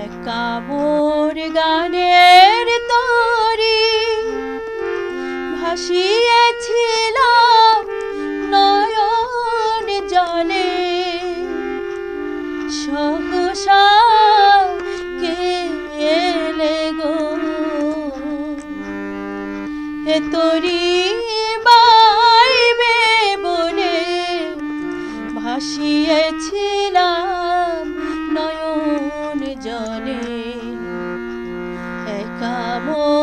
একা গানের তরি ভাসিয়েছিল নয়ন জলে। সহসা কে গো? এ তরি বামো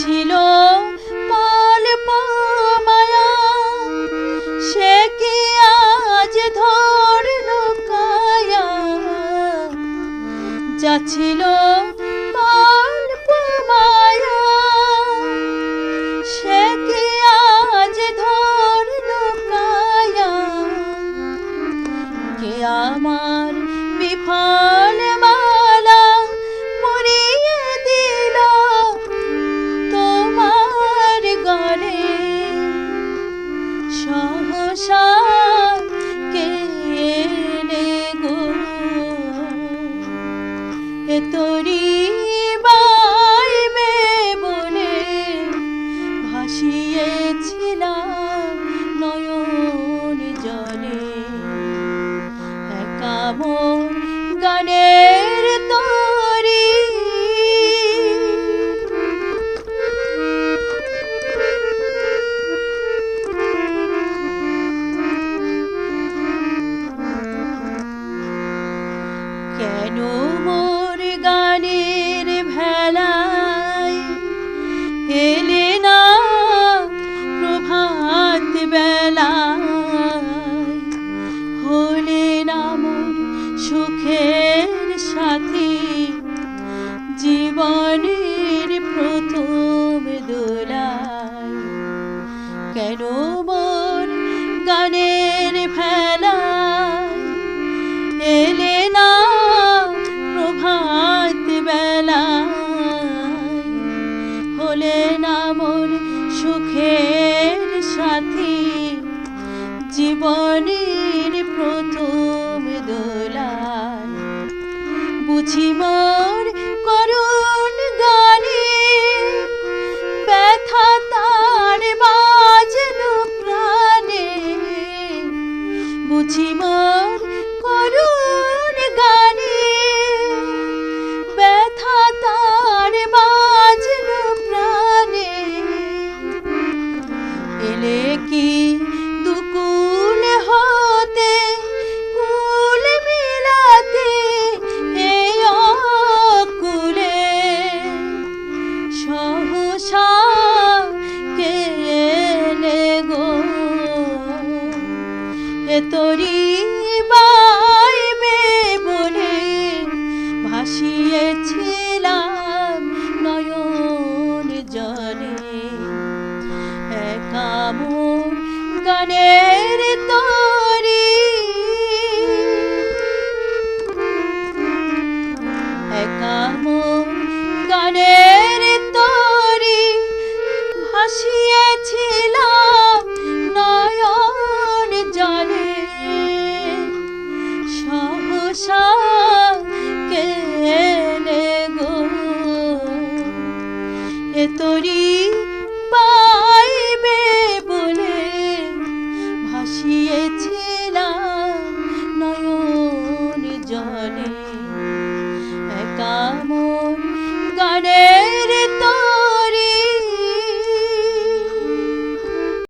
ছিল Vittorio. কেন মন গানের ফেলা এলে না প্রভাত বেলা। হলে না মন সুখের সাথী। জীবনের প্রথম দোলা। বুঝি মোর করুণ ভেতরি বাইবে বলে ভাসিয়েছিলাম নয়ন জলে। একামুর গানের তো